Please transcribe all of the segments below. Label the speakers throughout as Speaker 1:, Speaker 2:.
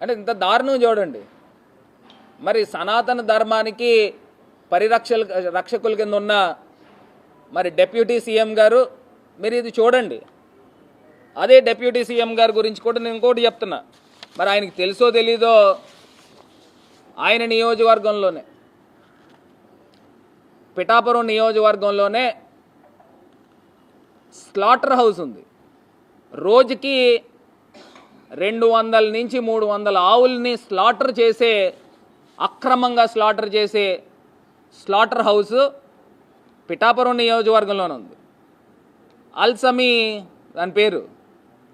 Speaker 1: అంటే ఇంత దారుణం చూడండి. మరి సనాతన ధర్మానికి పరిరక్షల రక్షకుల కింద ఉన్న మరి డెప్యూటీ సీఎం గారు మీరు ఇది చూడండి. అదే డెప్యూటీ సీఎం గారి గురించి కూడా నేను ఇంకోటి చెప్తున్నా. మరి ఆయనకి తెలుసో తెలీదో ఆయన నియోజకవర్గంలోనే పిఠాపురం నియోజకవర్గంలోనే స్లాటర్ హౌస్ ఉంది. రోజుకి రెండు వందల నుంచి మూడు వందల ఆవుల్ని స్లాటర్ చేసే అక్రమంగా స్లాటర్ చేసే స్లాటర్ హౌస్ పిఠాపురం నియోజకవర్గంలోనే ఉంది. అల్సమీ దాని పేరు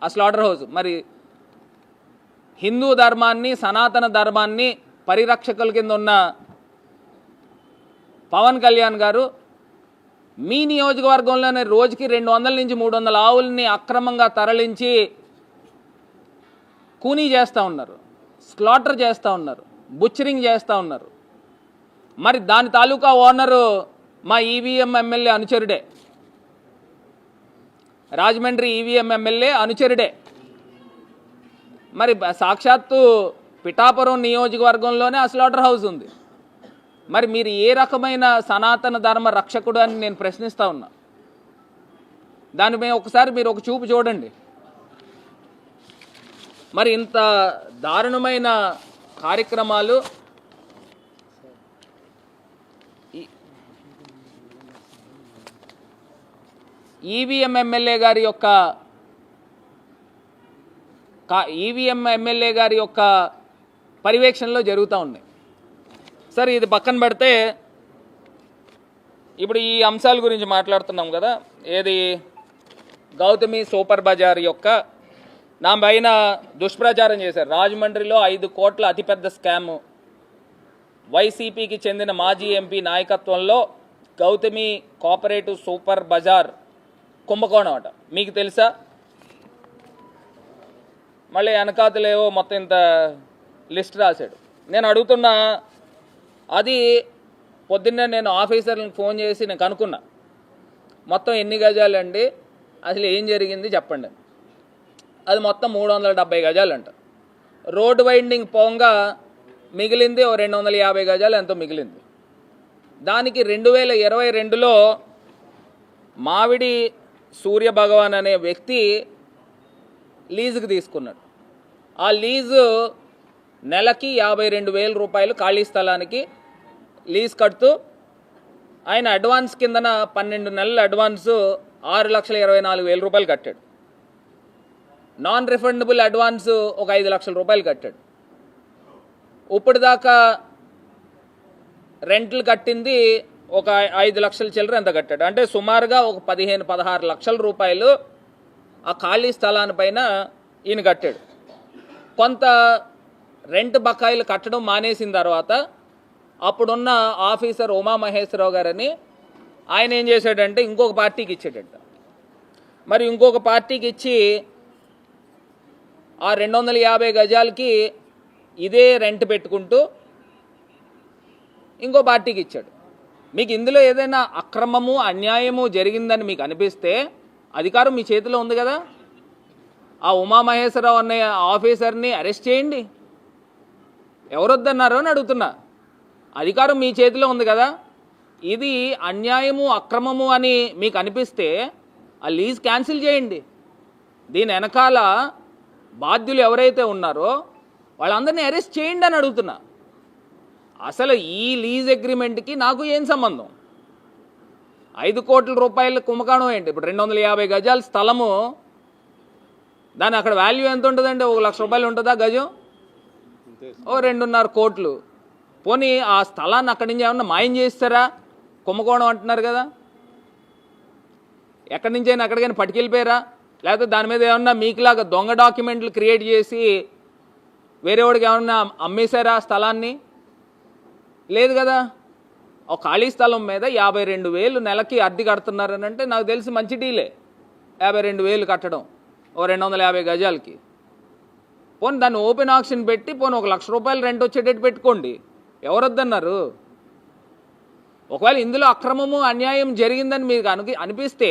Speaker 1: ఆ స్లాటర్ హౌస్. మరి హిందూ ధర్మాన్ని సనాతన ధర్మాన్ని పరిరక్షకుల కింద ఉన్న పవన్ కళ్యాణ్ గారు మీ నియోజకవర్గంలోనే రోజుకి రెండు వందల నుంచి మూడు వందల ఆవుల్ని అక్రమంగా తరలించి కూనీ చేస్తూ ఉన్నారు స్లాటర్ చేస్తూ ఉన్నారు బుచ్చరింగ్ చేస్తూ ఉన్నారు. మరి దాని తాలూకా ఓనరు మా ఈవీఎం ఎమ్మెల్యే అనుచరుడే. రాజమండ్రి ఈవీఎం ఎమ్మెల్యే అనుచరుడే. మరి సాక్షాత్తు పిఠాపురం నియోజకవర్గంలోనే ఆ స్లాటర్ హౌస్ ఉంది. మరి మీరు ఏ రకమైన సనాతన ధర్మ రక్షకుడు అని నేను ప్రశ్నిస్తూ ఉన్నా. దాని మీద ఒకసారి మీరు ఒక చూపు చూడండి. మరి ఇంత దారుణమైన కార్యక్రమాలు ఈవీఎం ఎమ్మెల్యే గారి యొక్క కా- ఈవీఎం ఎమ్మెల్యే గారి యొక్క పర్యవేక్షణలో జరుగుతూ ఉన్నాయి. సరే ఇది పక్కన పెడితే ఇప్పుడు ఈ అంశాల గురించి మాట్లాడుతున్నాం కదా. ఏది? గౌతమి సూపర్ బజార్ యొక్క నా పైన దుష్ప్రచారం చేశారు. రాజమండ్రిలో ఐదు కోట్ల అతిపెద్ద స్కామ్. వైసీపీకి చెందిన మాజీ ఎంపీ నాయకత్వంలో గౌతమి కోఆపరేటివ్ సూపర్ బజార్ కుంభకోణం అట. మీకు తెలుసా? మళ్ళీ వెనకాతలేవో మొత్తం ఇంత లిస్ట్ రాశాడు. నేను అడుగుతున్నా అది పొద్దున్నే నేను ఆఫీసర్లకు ఫోన్ చేసి నేను కనుక్కున్నా. మొత్తం ఎన్ని గజాలండి? అసలు ఏం జరిగింది? చెప్పండి. అది మొత్తం మూడు వందల డెబ్బై గజాలంట. రోడ్ వైండింగ్ పోంగా మిగిలింది ఓ రెండు వందల యాభై గజాలు ఎంతో మిగిలింది. దానికి రెండు వేల ఇరవై రెండులో మావిడి సూర్య భగవాన్ అనే వ్యక్తి లీజుకి తీసుకున్నాడు. ఆ లీజు నెలకి యాభై రెండు వేల రూపాయలు ఖాళీ స్థలానికి లీజ్ కడుతూ ఆయన అడ్వాన్స్ కిందన పన్నెండు నెలల అడ్వాన్సు ఆరు లక్షల ఇరవై నాలుగు వేల రూపాయలు కట్టాడు. నాన్ రిఫండబుల్ అడ్వాన్స్ ఒక ఐదు లక్షల రూపాయలు కట్టాడు. ఇప్పుడు దాకా రెంట్లు కట్టింది ఒక ఐదు లక్షల చిల్లర ఎంత కట్టాడు? అంటే సుమారుగా ఒక పదిహేను పదహారు లక్షల రూపాయలు ఆ ఖాళీ స్థలానిపైన ఈయన కట్టాడు. కొంత రెంట్ బకాయిలు కట్టడం మానేసిన తర్వాత అప్పుడున్న ఆఫీసర్ ఉమామహేశ్వరరావు గారని ఆయన ఏం చేశాడంటే ఇంకొక పార్టీకి ఇచ్చాడంట. మరి ఇంకొక పార్టీకి ఇచ్చి ఆ రెండు వందల యాభై గజాలకి ఇదే రెంట్ పెట్టుకుంటూ ఇంకో పార్టీకి ఇచ్చాడు. మీకు ఇందులో ఏదైనా అక్రమము అన్యాయము జరిగిందని మీకు అనిపిస్తే అధికారం మీ చేతిలో ఉంది కదా? ఆ ఉమామహేశ్వరరావు అనే ఆఫీసర్ని అరెస్ట్ చేయండి. ఎవరొద్దన్నారు అని అడుగుతున్నా. అధికారం మీ చేతిలో ఉంది కదా? ఇది అన్యాయము అక్రమము అని మీకు అనిపిస్తే ఆ లీజ్ క్యాన్సిల్ చేయండి. దీని వెనకాల బాధ్యులు ఎవరైతే ఉన్నారో వాళ్ళందరినీ అరెస్ట్ చేయండి అని అడుగుతున్నా. అసలు ఈ లీజ్ అగ్రిమెంట్కి నాకు ఏం సంబంధం? ఐదు కోట్ల రూపాయల కుంభకోణం ఏంటి? ఇప్పుడు రెండు వందల యాభై గజాల స్థలము దాని అక్కడ వాల్యూ ఎంత ఉంటుందండి? ఒక లక్ష రూపాయలు ఉంటుందా గజం? ఓ రెండున్నర కోట్లు. పోనీ ఆ స్థలాన్ని అక్కడి నుంచి ఏమన్నా మాయం చేస్తారా? కుంభకోణం అంటున్నారు కదా. ఎక్కడి నుంచి అయినా అక్కడికైనా పట్టుకెళ్ళిపోయారా? లేకపోతే దాని మీద ఏమన్నా మీకులాగా దొంగ డాక్యుమెంట్లు క్రియేట్ చేసి వేరే వాడికి ఏమన్నా అమ్మేశారా ఆ స్థలాన్ని? లేదు కదా. ఒక ఖాళీ స్థలం మీద యాభై రెండు వేలు నెలకి అద్దె కడుతున్నారని అంటే నాకు తెలిసి మంచి డీలే. యాభై రెండు వేలు కట్టడం ఓ రెండు వందల యాభై గజాలకి. పోనీ దాన్ని ఓపెన్ ఆప్షన్ పెట్టి పోనీ ఒక లక్ష రూపాయలు రెంట్ వచ్చేటట్టు పెట్టుకోండి. ఎవరొద్దన్నారు? ఒకవేళ ఇందులో అక్రమము అన్యాయం జరిగిందని మీకు అను అనిపిస్తే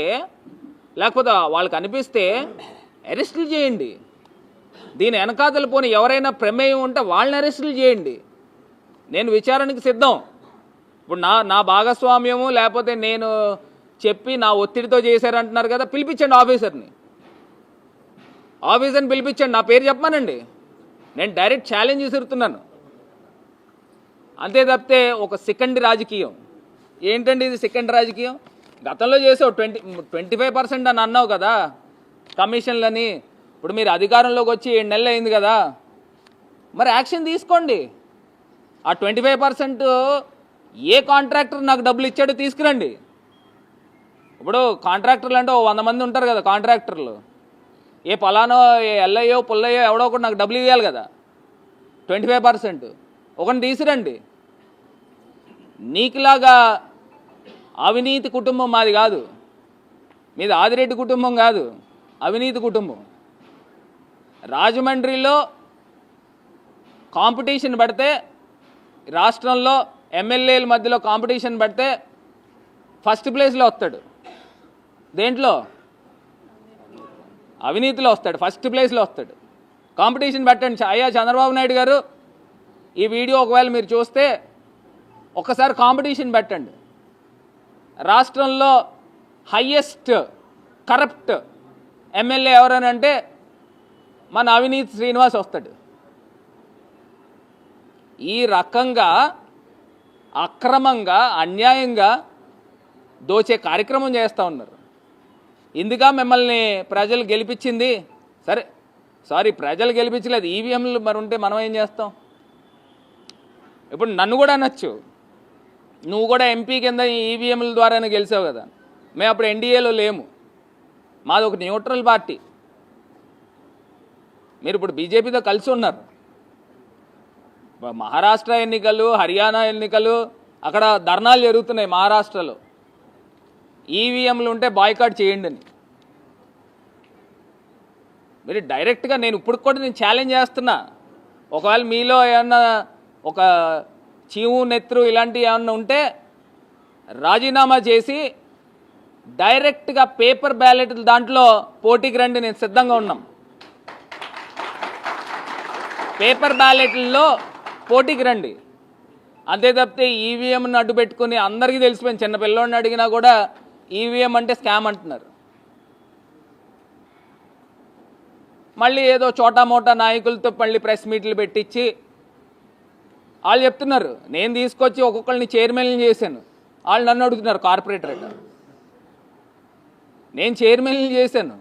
Speaker 1: లేకపోతే వాళ్ళకి అనిపిస్తే అరెస్టులు చేయండి. దీని వెనకాతలు పోని ఎవరైనా ప్రమేయం ఉంటే వాళ్ళని అరెస్టులు చేయండి. నేను విచారణకి సిద్ధం. ఇప్పుడు నా నా భాగస్వామ్యము లేకపోతే నేను చెప్పి నా ఒత్తిడితో చేశారంటున్నారు కదా పిలిపించండి ఆఫీసర్ని. ఆఫీసర్ని పిలిపించండి నా పేరు చెప్పమానండి. నేను డైరెక్ట్ ఛాలెంజ్ విసురుతున్నాను. అంతే తప్పితే ఒక సెకండ్ రాజకీయం. ఏంటండి ఇది సెకండ్ రాజకీయం? గతంలో చేసావు ట్వంటీ ట్వంటీ ఫైవ్ పర్సెంట్ అని అన్నావు కదా కమిషన్లని. ఇప్పుడు మీరు అధికారంలోకి వచ్చి ఏడు నెలలు అయింది కదా. మరి యాక్షన్ తీసుకోండి. ఆ ట్వంటీ ఫైవ్ పర్సెంట్ ఏ కాంట్రాక్టర్ నాకు డబ్బులు ఇచ్చాడో తీసుకురండి. ఇప్పుడు కాంట్రాక్టర్లు అంటే ఓ వంద మంది ఉంటారు కదా కాంట్రాక్టర్లు. ఏ పలానో ఏ ఎల్లయ్యో పుల్లయ్యో ఎవడో ఒకటి నాకు డబ్బులు ఇవ్వాలి కదా. Twenty five percent. ఒకటి తీసిరండి నీకులాగా అవినీతి కుటుంబం మాది కాదు. మీది ఆదిరెడ్డి కుటుంబం కాదు. అవినీతి కుటుంబం. రాజమండ్రిలో కాంపిటీషన్ పడితే రాష్ట్రంలో ఎమ్మెల్యేల మధ్యలో కాంపిటీషన్ పడితే ఫస్ట్ ప్లేస్లో వస్తాడు. దేంట్లో? అవినీతిలో వస్తాడు. ఫస్ట్ ప్లేస్లో వస్తాడు. కాంపిటీషన్ పెట్టండి. అయ్యా చంద్రబాబు నాయుడు గారు ఈ వీడియో ఒకవేళ మీరు చూస్తే ఒకసారి కాంపిటీషన్ పెట్టండి. రాష్ట్రంలో హయ్యెస్ట్ కరప్ట్ ఎమ్మెల్యే ఎవరని అంటే మన అవినీతి శ్రీనివాస్ వస్తాడు. ఈ రకంగా అక్రమంగా అన్యాయంగా దోచే కార్యక్రమం చేస్తూ ఉన్నారు. ఇందుగా మిమ్మల్ని ప్రజలు గెలిపించింది. సరే సారీ ప్రజలు గెలిపించలేదు. ఈవీఎంలు మరి ఉంటే మనం ఏం చేస్తాం? ఇప్పుడు నన్ను కూడా అనొచ్చు. నువ్వు కూడా ఎంపీ కింద ఈవీఎంల ద్వారానే గెలిచావు కదా. మేము అప్పుడు ఎన్డీఏలో లేము. మాది ఒక న్యూట్రల్ పార్టీ. మీరు ఇప్పుడు బీజేపీతో కలిసి ఉన్నారు. మహారాష్ట్ర ఎన్నికలు హర్యానా ఎన్నికలు అక్కడ ధర్నాలు జరుగుతున్నాయి మహారాష్ట్రలో. ఈవీఎంలు ఉంటే బాయ్కాట్ చేయండి అని. మీరు డైరెక్ట్గా నేను ఇప్పుడు కూడా నేను ఛాలెంజ్ చేస్తున్నా. ఒకవేళ మీలో ఏమన్నా ఒక చీము నెత్రు ఇలాంటివి ఏమన్నా ఉంటే రాజీనామా చేసి డైరెక్ట్గా పేపర్ బ్యాలెట్ దాంట్లో పోటీకి రండి నేను సిద్ధంగా ఉన్నాం. పేపర్ బ్యాలెట్లలో పోటీకి రండి. అంతే తప్పితే ఈవీఎంను అడ్డు పెట్టుకుని అందరికీ తెలిసిపోయింది చిన్న పిల్లోడిని అడిగినా కూడా ఈవీఎం అంటే స్కామ్ అంటున్నారు. మళ్ళీ ఏదో చోటా మోటా నాయకులతో మళ్ళీ ప్రెస్ మీట్లు పెట్టించి వాళ్ళు చెప్తున్నారు నేను తీసుకొచ్చి ఒక్కొక్కరిని చైర్మన్ చేశాను. వాళ్ళు నన్ను అడుగుతున్నారు కార్పొరేటర్ నేను చైర్మన్ చేశాను.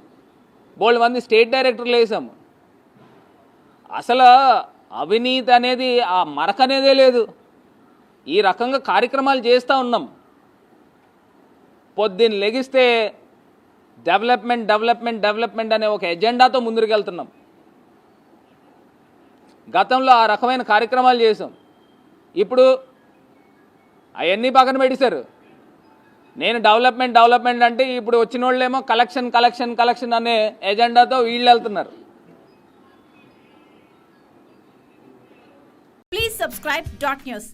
Speaker 1: బోల్డ్ మంది స్టేట్ డైరెక్టర్లు వేసాము అసలు అవినీతి అనేది ఆ మరక అనేదే లేదు. ఈ రకంగా కార్యక్రమాలు చేస్తూ ఉన్నాం. పొద్దున్న లెగిస్తే డెవలప్మెంట్ డెవలప్మెంట్ డెవలప్మెంట్ అనే ఒక ఎజెండాతో ముందుకు వెళ్తున్నాం. గతంలో ఆ రకమైన కార్యక్రమాలు చేసాం ఇప్పుడు అవన్నీ పక్కన పెట్టేశారు. నేను డెవలప్మెంట్ డెవలప్మెంట్ అంటే ఇప్పుడు వచ్చిన వాళ్ళేమో కలెక్షన్ కలెక్షన్ కలెక్షన్ అనే ఎజెండాతో వీళ్ళు వెళ్తున్నారు.
Speaker 2: Please subscribe dot news